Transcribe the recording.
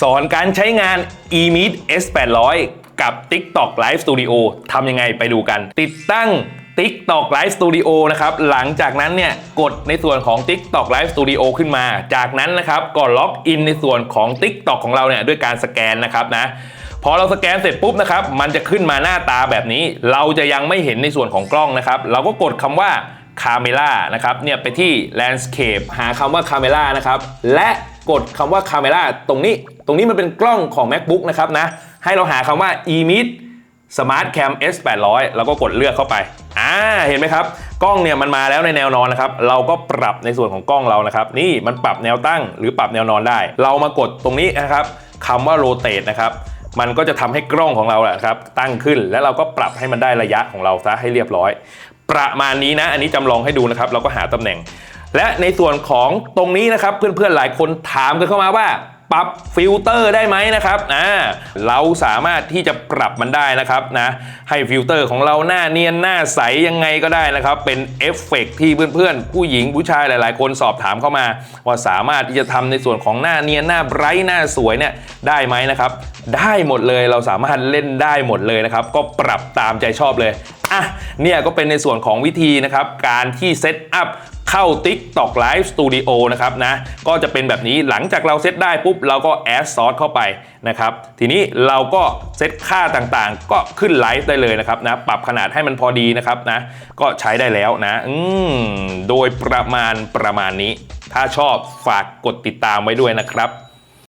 สอนการใช้งาน eMeet S800 กับ TikTok Live Studio ทำยังไงไปดูกัน ติดตั้ง TikTok Live Studio นะครับหลังจากนั้นเนี่ยกดในส่วนของ TikTok Live Studio ขึ้นมา จากนั้นนะครับก็ล็อกอินในส่วนของ TikTok ของเราเนี่ยด้วยการสแกนนะครับนะพอเราสแกนเสร็จปุ๊บนะครับมันจะขึ้นมาหน้าตาแบบนี้ เราจะยังไม่เห็นในส่วนของกล้องนะครับ เราก็กดคำว่า Camera นะครับเนี่ยไปที่ Landscape หาคำว่า Camera นะครับและกดคำว่า Camera ตรงนี้ ตรงนี้มันเป็นกล้องของ MacBook นะครับนะให้เราหาคำว่า eMeet Smart Cam S 800แล้วก็กดเลือกเข้าไป อ่า เห็นไหมครับ กล้องเนี่ยมันมาแล้วในแนวนอนนะครับ เราก็ปรับในส่วนของกล้องเรานะครับ นี่มันปรับแนวตั้งหรือปรับแนวนอนได้ เรามากดตรงนี้นะครับคำว่า rotate นะครับ มันก็จะทำให้กล้องของเราแหละครับ ตั้งขึ้นแล้วเราก็ปรับให้มันได้ระยะของเราซะให้เรียบร้อย ประมาณนี้นะ อันนี้จำลองให้ดูนะครับ เราก็หาตำแหน่ง และในส่วนของตรงนี้นะครับ เพื่อนๆหลายคนถามกันเข้ามาว่าปรับฟิลเตอร์ได้ไหมนะครับอ่าเราสามารถที่จะปรับมันได้นะครับนะให้ฟิลเตอร์ของเราหน้าเนียนหน้าใสยังไงก็ได้นะครับ เป็นเอฟเฟกต์ที่เพื่อนๆ ผู้หญิงผู้ชายหลาย ๆ คนสอบถามเข้ามา ว่าสามารถที่จะทำในส่วนของหน้าเนียนหน้าไบรท์หน้าสวยเนี่ยได้ไหมนะครับ ได้หมดเลยเราสามารถเล่นได้หมดเลยนะครับ ก็ปรับตามใจชอบเลย อะเนี่ยก็เป็นในส่วนของวิธีนะครับ การที่เซตอัพเข้า TikTok Live Studio นะครับนะก็จะเป็นแบบนี้หลังจากเราเซตได้ปุ๊บ เราก็แอดซอสเข้าไปนะครับ ทีนี้เราก็เซตค่าต่างๆ ก็ขึ้นไลฟ์ได้เลยนะครับนะปรับขนาดให้มันพอดีนะครับนะก็ใช้ได้แล้วนะอืมโดยประมาณประมาณนี้ ถ้าชอบฝากกดติดตามไว้ด้วยนะครับ